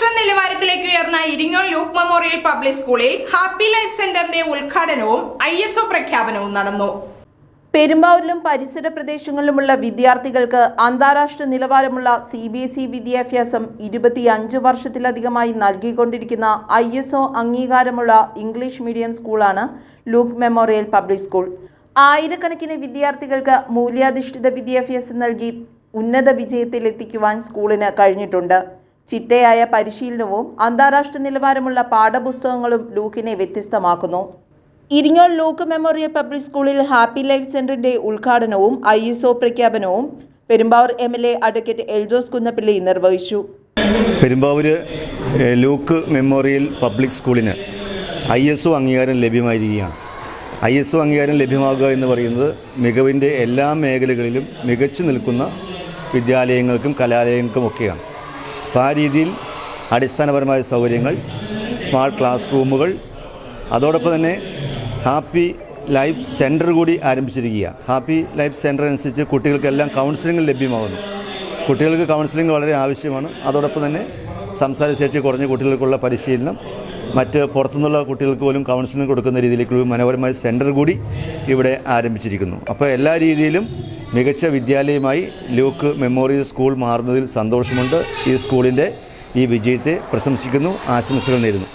അന്താരാഷ്ട്ര നിലവാരത്തിലേക്ക് ഉയർന്ന ഇരിങ്ങോൾ ലൂക്ക് മെമ്മോറിയൽ പബ്ലിക് സ്കൂളിൽ ഹാപ്പി ലൈഫ് സെന്ററിന്റെ ഉദ്ഘാടനവും ഐ എസ് ഒ പ്രഖ്യാപനവും നടന്നു. പെരുമ്പാവൂരിലും പരിസര പ്രദേശങ്ങളിലുമുള്ള വിദ്യാർത്ഥികൾക്ക് അന്താരാഷ്ട്ര നിലവാരമുള്ള സി ബി എസ് ഇ വിദ്യാഭ്യാസം ഇരുപത്തിയഞ്ച് വർഷത്തിലധികമായി നൽകിക്കൊണ്ടിരിക്കുന്ന ഐ എസ് ഒ അംഗീകാരമുള്ള ഇംഗ്ലീഷ് മീഡിയം സ്കൂളാണ് ലൂക്ക് മെമ്മോറിയൽ പബ്ലിക് സ്കൂൾ. ആയിരക്കണക്കിന് വിദ്യാർത്ഥികൾക്ക് മൂല്യാധിഷ്ഠിത വിദ്യാഭ്യാസം നൽകി ഉന്നത വിജയത്തിലെത്തിക്കുവാൻ സ്കൂളിന് കഴിഞ്ഞിട്ടുണ്ട്. ചിട്ടയായ പരിശീലനവും അന്താരാഷ്ട്ര നിലവാരമുള്ള പാഠപുസ്തകങ്ങളും ലൂക്കിനെ വ്യത്യസ്തമാക്കുന്നു. ഇരിങ്ങോൾ ലൂക്ക് മെമ്മോറിയൽ പബ്ലിക് സ്കൂളിൽ ഹാപ്പി ലൈഫ് സെന്ററിന്റെ ഉദ്ഘാടനവും ഐ എസ് ഒ പ്രഖ്യാപനവും Perumbavoor M L A advocate Eldhose Kunnappilly നിർവഹിച്ചു. പെരുമ്പാവൂര് ലൂക്ക് മെമ്മോറിയൽ പബ്ലിക് സ്കൂളിന് ഐ എസ് ഒ അംഗീകാരം ലഭ്യമായിരിക്കുകയാണ്. ഐ എസ് ഒ അംഗീകാരം ലഭ്യമാകുക എന്ന് പറയുന്നത് മികവിന്റെ എല്ലാ മേഖലകളിലും മികച്ചു നിൽക്കുന്ന വിദ്യാലയങ്ങൾക്കും കലാലയങ്ങൾക്കും ഒക്കെയാണ്. അപ്പോൾ ആ രീതിയിൽ അടിസ്ഥാനപരമായ സൗകര്യങ്ങൾ സ്മാർട്ട് ക്ലാസ് റൂമുകൾ അതോടൊപ്പം തന്നെ ഹാപ്പി ലൈഫ് സെന്റർ കൂടി ആരംഭിച്ചിരിക്കുക. ഹാപ്പി ലൈഫ് സെന്റർ അനുസരിച്ച് കുട്ടികൾക്കെല്ലാം കൗൺസിലിംഗ് ലഭ്യമാകുന്നു. കുട്ടികൾക്ക് കൗൺസിലിംഗ് വളരെ ആവശ്യമാണ്. അതോടൊപ്പം തന്നെ സംസാരശേഷി കുറഞ്ഞ കുട്ടികൾക്കുള്ള പരിശീലനം മറ്റ് പുറത്തുനിന്നുള്ള കുട്ടികൾക്ക് പോലും കൗൺസിലിംഗ് കൊടുക്കുന്ന രീതിയിലേക്കുള്ള മനോഹരമായ സെന്റർ കൂടി ഇവിടെ ആരംഭിച്ചിരിക്കുന്നു. അപ്പോൾ എല്ലാ രീതിയിലും മികച്ച വിദ്യാലയമായി ലൂക്ക് മെമ്മോറിയൽ സ്കൂൾ മാറുന്നതിൽ സന്തോഷമുണ്ട്. ഈ സ്കൂളിന്റെ ഈ വിജയത്തെ പ്രശംസിക്കുന്നു ആശംസകൾ നേരുന്നു.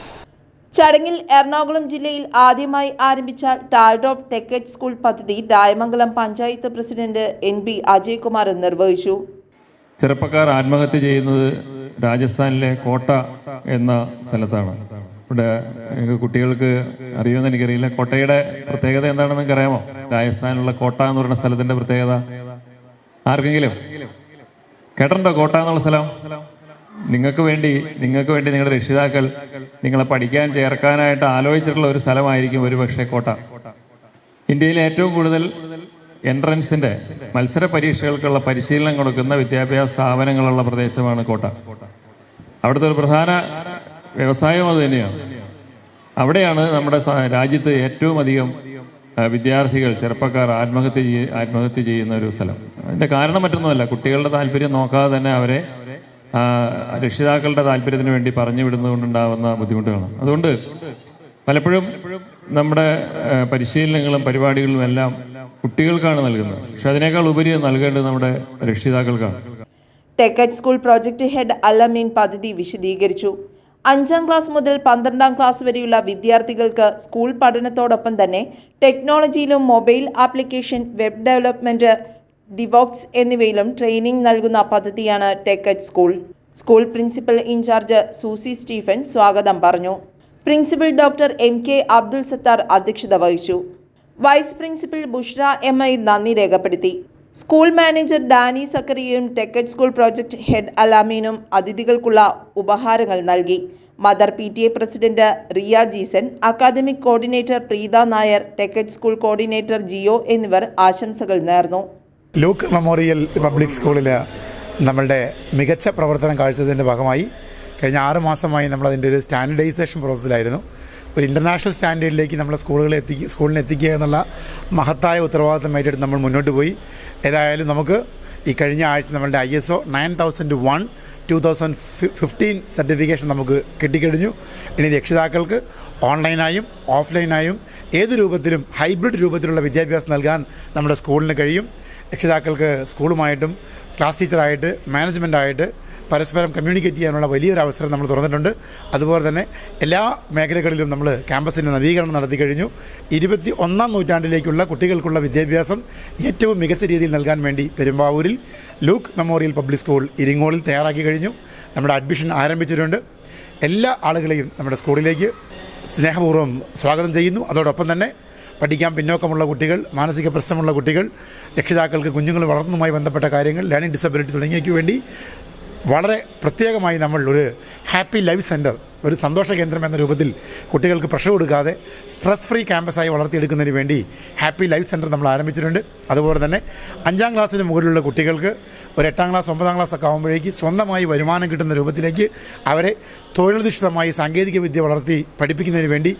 ചടങ്ങിൽ എറണാകുളം ജില്ലയിൽ ആദ്യമായി ആരംഭിച്ച ടാൽഡോപ്പ് ടെക്കറ്റ് സ്കൂൾ പദ്ധതി Rayamangalam panchayat president N B Ajaykumar നിർവഹിച്ചു. ചെറുപ്പക്കാർ ആത്മഹത്യ ചെയ്യുന്നത് രാജസ്ഥാനിലെ കോട്ട എന്ന സ്ഥലത്താണ്. ഇവിടെ കുട്ടികൾക്ക് അറിയുമെന്ന് എനിക്കറിയില്ല. കോട്ടയുടെ പ്രത്യേകത എന്താണെന്ന് നിങ്ങൾക്ക് അറിയാമോ രാജസ്ഥാനിലുള്ള കോട്ട എന്ന് പറയുന്ന സ്ഥലത്തിന്റെ പ്രത്യേകത. ആർക്കെങ്കിലും? കേട്ടിട്ടുണ്ടോ കോട്ട എന്നുള്ള സ്ഥലം? നിങ്ങൾക്ക് വേണ്ടി നിങ്ങൾക്ക് വേണ്ടി നിങ്ങളുടെ രക്ഷിതാക്കൾ നിങ്ങളെ പഠിക്കാൻ ചേർക്കാനായിട്ട് ആലോചിച്ചിട്ടുള്ള ഒരു സ്ഥലമായിരിക്കും ഒരു പക്ഷേ കോട്ട. ഇന്ത്യയിലെ ഏറ്റവും കൂടുതൽ എൻട്രൻസിന്റെ മത്സര പരീക്ഷകൾക്കുള്ള പരിശീലനം കൊടുക്കുന്ന വിദ്യാഭ്യാസ സ്ഥാപനങ്ങളുള്ള പ്രദേശമാണ് കോട്ട. അവിടുത്തെ ഒരു പ്രധാന വ്യവസായം അത് തന്നെയാണ് അവിടെയാണ് നമ്മുടെ രാജ്യത്ത് ഏറ്റവും അധികം വിദ്യാർത്ഥികൾ ചെറുപ്പക്കാർ ആത്മഹത്യ ആത്മഹത്യ ചെയ്യുന്ന ഒരു സ്ഥലം. അതിന്റെ കാരണം മറ്റൊന്നുമല്ല. കുട്ടികളുടെ താല്പര്യം നോക്കാതെ തന്നെ അവരെ രക്ഷിതാക്കളുടെ താല്പര്യത്തിന് വേണ്ടി പറഞ്ഞു വിടുന്നതുകൊണ്ടുണ്ടാവുന്ന ബുദ്ധിമുട്ടുകളാണ്. അതുകൊണ്ട് പലപ്പോഴും നമ്മുടെ പരിശീലനങ്ങളും പരിപാടികളും എല്ലാം കുട്ടികൾക്കാണ് നൽകുന്നത്. പക്ഷെ അതിനേക്കാൾ ഉപരി നൽകേണ്ടത് നമ്മുടെ രക്ഷിതാക്കൾക്കാണ്. Tech at school project head Alameen പദ്ധതി വിശദീകരിച്ചു. അഞ്ചാം ക്ലാസ് മുതൽ പന്ത്രണ്ടാം ക്ലാസ് വരെയുള്ള വിദ്യാർത്ഥികൾക്ക് സ്കൂൾ പഠനത്തോടൊപ്പം തന്നെ ടെക്നോളജിയിലും mobile application web development DevOps എന്നിവയിലും ട്രെയിനിംഗ് നൽകുന്ന പദ്ധതിയാണ് tech at school. School principal in charge Susie Stephen സ്വാഗതം പറഞ്ഞു. Principal doctor M K Abdul Sathar അധ്യക്ഷത വഹിച്ചു. Vice principal Bushra M I നന്ദി രേഖപ്പെടുത്തി. School manager Danny സക്കറിയയും tech at school project head അലാമീനും അതിഥികൾക്കുള്ള ഉപഹാരങ്ങൾ നൽകി. Mother P T A president Riya Jeesan academic coordinator Preetha Nair tech at school coordinator Jio എന്നിവർ ആശംസകൾ നേർന്നു. ലൂക്ക് മെമ്മോറിയൽ പബ്ലിക് സ്കൂളിൽ നമ്മളുടെ മികച്ച പ്രവർത്തനം കാഴ്ചതിന്റെ ഭാഗമായി കഴിഞ്ഞ ആറ് മാസമായി നമ്മളതിന്റെ ഒരു സ്റ്റാൻഡേർഡൈസേഷൻ പ്രോസസ്സിലായിരുന്നു. ഒരു ഇന്റർനാഷണൽ സ്റ്റാൻഡേർഡിലേക്ക് നമ്മളെ സ്കൂളുകളെ എത്തി സ്കൂളിനെ എത്തിക്കുക എന്നുള്ള മഹത്തായ ഉത്തരവാദിത്തം ഏറ്റെടുത്ത് നമ്മൾ മുന്നോട്ട് പോയി. ഏതായാലും നമുക്ക് ഈ കഴിഞ്ഞ ആഴ്ച നമ്മളുടെ I S O nine thousand one two thousand fifteen certification നമുക്ക് കിട്ടിക്കഴിഞ്ഞു. ഇനി രക്ഷിതാക്കൾക്ക് ഓൺലൈനായും ഓഫ്ലൈനായും ഏത് രൂപത്തിലും ഹൈബ്രിഡ് രൂപത്തിലുള്ള വിദ്യാഭ്യാസം നൽകാൻ നമ്മുടെ സ്കൂളിന് കഴിയും. രക്ഷിതാക്കൾക്ക് സ്കൂളുമായിട്ടും ക്ലാസ് ടീച്ചറായിട്ട് മാനേജ്മെന്റായിട്ട് പരസ്പരം കമ്മ്യൂണിക്കേറ്റ് ചെയ്യാനുള്ള വലിയൊരു അവസരം നമ്മൾ തുറന്നിട്ടുണ്ട്. അതുപോലെ തന്നെ എല്ലാ മേഖലകളിലും നമ്മൾ ക്യാമ്പസിന്റെ നവീകരണം നടത്തി കഴിഞ്ഞു. ഇരുപത്തി ഒന്നാം നൂറ്റാണ്ടിലേക്കുള്ള കുട്ടികൾക്കുള്ള വിദ്യാഭ്യാസം ഏറ്റവും മികച്ച രീതിയിൽ നൽകാൻ വേണ്ടി പെരുമ്പാവൂരിൽ ലൂക്ക് മെമ്മോറിയൽ പബ്ലിക് സ്കൂൾ ഇരിങ്ങോളിൽ തയ്യാറാക്കി കഴിഞ്ഞു. നമ്മുടെ അഡ്മിഷൻ ആരംഭിച്ചിട്ടുണ്ട്. എല്ലാ ആളുകളെയും നമ്മുടെ സ്കൂളിലേക്ക് സ്നേഹപൂർവം സ്വാഗതം ചെയ്യുന്നു. അതോടൊപ്പം തന്നെ പഠിക്കാൻ പിന്നോക്കമുള്ള കുട്ടികൾ മാനസിക പ്രശ്നമുള്ള കുട്ടികൾ രക്ഷിതാക്കൾക്ക് കുഞ്ഞുങ്ങൾ വളർത്തുന്നതുമായി ബന്ധപ്പെട്ട കാര്യങ്ങൾ ലേണിംഗ് ഡിസബിലിറ്റി തുടങ്ങിയവയ്ക്ക് വേണ്ടി വളരെ പ്രത്യേകമായി നമ്മൾ ഒരു ഹാപ്പി ലൈഫ് സെന്റർ ഒരു സന്തോഷ കേന്ദ്രം എന്ന രൂപത്തിൽ കുട്ടികൾക്ക് പ്രഷർ കൊടുക്കാതെ സ്ട്രെസ് ഫ്രീ ക്യാമ്പസായി വളർത്തിയെടുക്കുന്നതിന് വേണ്ടി ഹാപ്പി ലൈഫ് സെന്റർ നമ്മൾ ആരംഭിച്ചിട്ടുണ്ട്. അതുപോലെ തന്നെ അഞ്ചാം ക്ലാസ്സിന് മുകളിലുള്ള കുട്ടികൾക്ക് ഒരു എട്ടാം ക്ലാസ് ഒമ്പതാം ക്ലാസ് ഒക്കെ ആകുമ്പോഴേക്ക് സ്വന്തമായി വരുമാനം കിട്ടുന്ന രൂപത്തിലേക്ക് അവരെ തൊഴിലധിഷ്ഠിതമായി സാങ്കേതിക വിദ്യ വളർത്തി പഠിപ്പിക്കുന്നതിന് വേണ്ടി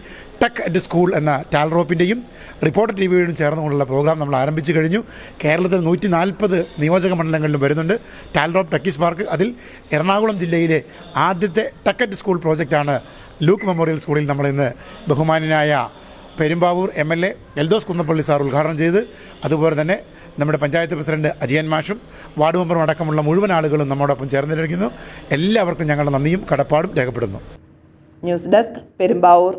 ടെക് അറ്റ് സ്കൂൾ എന്ന ടാൽറോപ്പിന്റെയും റിപ്പോർട്ടർ ടി വിയുടെയും ചേർന്നുകൊണ്ടുള്ള പ്രോഗ്രാം നമ്മൾ ആരംഭിച്ചു കഴിഞ്ഞു. കേരളത്തിൽ നൂറ്റി നാൽപ്പത് നിയോജക മണ്ഡലങ്ങളിലും വരുന്നുണ്ട്. ടാൽറോപ്പ് ടെക്കിസ് പാർക്ക് അതിൽ എറണാകുളം ജില്ലയിലെ ആദ്യത്തെ ടെക് അറ്റ് സ്കൂൾ പ്രോജക്റ്റാണ് ലൂക്ക് മെമ്മോറിയൽ സ്കൂളിൽ നമ്മൾ ഇന്ന് ബഹുമാനനായ Perumbavoor M L A Eldhose Kunnappilly sir ഉദ്ഘാടനം ചെയ്ത് അതുപോലെ തന്നെ നമ്മുടെ പഞ്ചായത്ത് പ്രസിഡന്റ് അജയൻ മാഷും വാർഡ് മെമ്പറും അടക്കമുള്ള മുഴുവൻ ആളുകളും നമ്മോടൊപ്പം ചേർന്നിരിക്കുന്നു. എല്ലാവർക്കും ഞങ്ങളുടെ നന്ദിയും കടപ്പാടും രേഖപ്പെടുന്നു. News desk Perumbavoor.